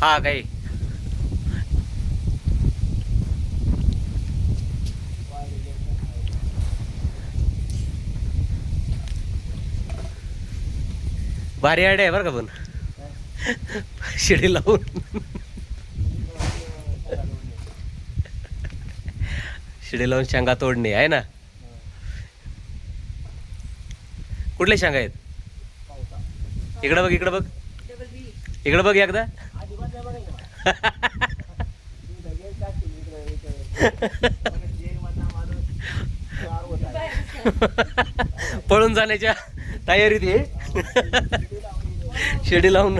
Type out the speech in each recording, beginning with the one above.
हा काही. भारी आयडिया आहे बरं का पण. शिडी लावून. शिडी लावून शेंगा तोडणे आहे ना? कुठले शेंगा आहेत? इकडं बघ इकडं बघ. इकडं बघ एकदा. पळून जाण्याच्या तयारीत आहे. शेडी लावून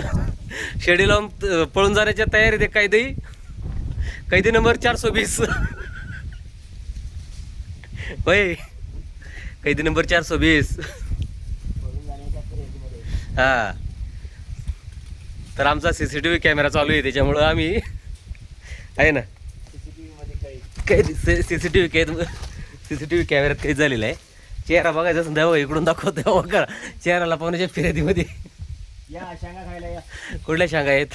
शेडी लावून पळून जाण्याच्या तयारीत आहे कैदी. कैदी नंबर चारशे वीस. होय. कैदी नंबर चारशे वीस. हा. तर आमचा सीसीटीव्ही कॅमेरा चालू आहे त्याच्यामुळं आम्ही आहे ना? काही सीसीटीव्ही काही सीसीटीव्ही कॅमेऱ्यात काही झालेलं आहे. चेहरा बघायचा असेल तेव्हा इकडून दाखवतो तेव्हा करा. चेहरा लपवण्याच्या फिर्यादीमध्ये या शेंगा खायला या. कुठल्या शांगा आहेत?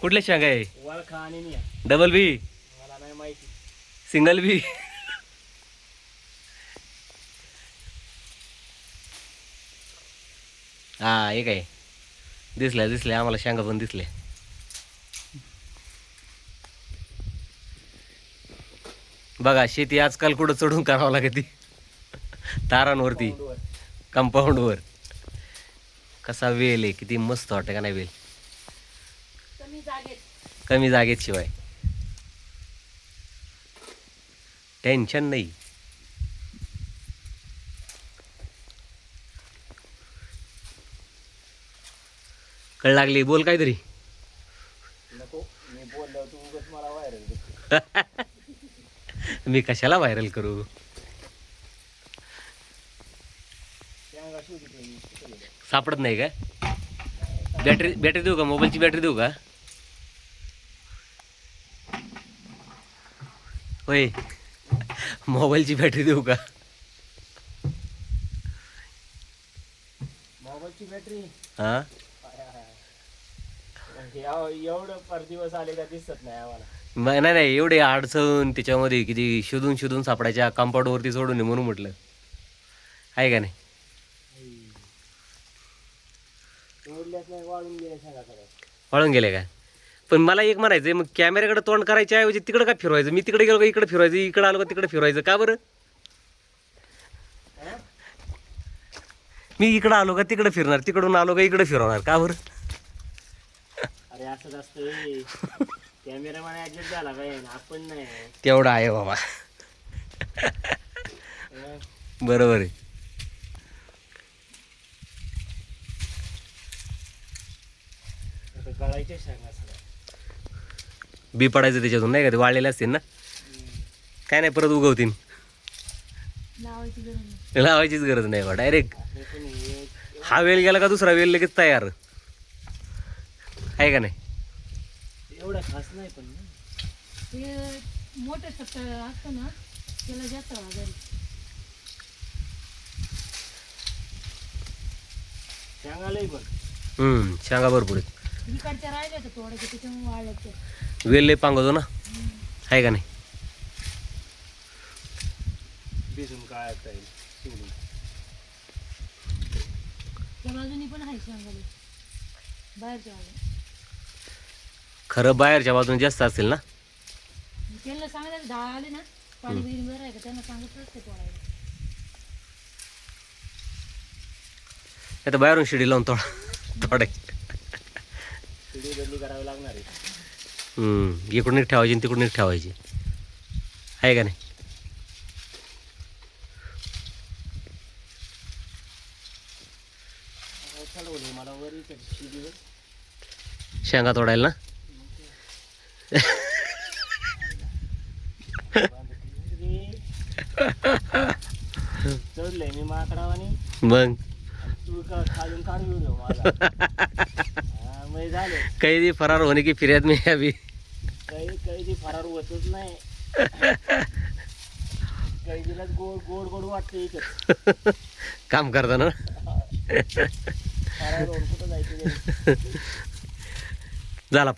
कुठल्या शांगा आहे? वळखा आणि या डबल बी मला नाही माहिती. सिंगल बी हा एक आहे. दिसल्या दिसल्या आम्हाला शांगा पण दिसल्या बघा शेती आजकाल कुठं चढून करावं लागते तारांवरती पाऊंडवर. कंपाऊंडवर. कसा वेल आहे किती मस्त वाटतं का नाही वेल? कमी जागेत. कमी जागेत शिवाय. टेन्शन नाही. कळ लागली बोल काहीतरी. नको मी कशाला व्हायरल करू? सापडत नाही का? बॅटरी बॅटरी देऊ का? मोबाईलची बॅटरी देऊ का? होय. मोबाईलची बॅटरी देऊ का? मोबाईलची बॅटरी हां? एवढं पर दिवस आले का दिसत नाही आम्हाला. नाही नाही एवढे अडचण त्याच्यामध्ये किती शोधून शोधून सापडायच्या कंपाऊंडवरती सोडून आहे म्हणून म्हटलं. आहे का नाही? वाळून सगळ्या वळून गेले का? पण मला एक म्हणायचं मग कॅमेऱ्याकडे तोंड करायच्या ऐवजी तिकडं का फिरवायचं? मी तिकडे गेलो का इकडे फिरवायचं? इकडे आलो का तिकडे फिरवायचं? का बरं? मी इकडं आलो का तिकडे फिरणार तिकडून आलो का इकडे फिरवणार? का बरं? अरे असंच असतं कॅमेरामॅन ऍडजस्ट झाला काय? आपण नाही. तेवढं आहे बाबा? बरोबर आहे. बी पडायचं त्याच्यातून नाही का? ते वाळलेले असतील ना? काय नाही परत उगवतील. लावायची गरज नाही. लावायचीच गरज नाही बा डायरेक्ट हे हा वेल गेला का दुसरा वेल लगेच तयार. आहे का नाही? एवढं खास नाही पण. ना. ते मोठं असतं ना त्याला जास्त वाजायला. शेंगा लई पण हम्म शेंगा भरपूर आहेत. इकडच्या राहिल्या तर त्याच्यामुळे वेल लय पांगवतो ना? आहे का नाही? भिजून काय येईल शिवली त्या बाजूनी पण आहे सांगायला बाहेरच्या बाजूला खरं बाहेरच्या बाजूने जास्त असतील ना? त्यांना सांगायला दहा आले ना पाणी बिणी बरं आहे का? त्यांना सांगितलं असते तोडायला आता बाहेरून शिडी लावून तोड तोडाय शिडी बदली करावी लागणार आहे. हम्म इकडून एक ठेवायची आणि तिकडून एक ठेवायची. आहे का नाही? चढवली मला शिडीवर. शेंगा तोडायला ना? मग? कैदी फरार होणे की फिर्याद में है अभी काही कैदी फरार होतच नाही. कैदीलाच गोड गोड गोड वाटते काम करताना फरार होऊन कुठं जायचं? झाला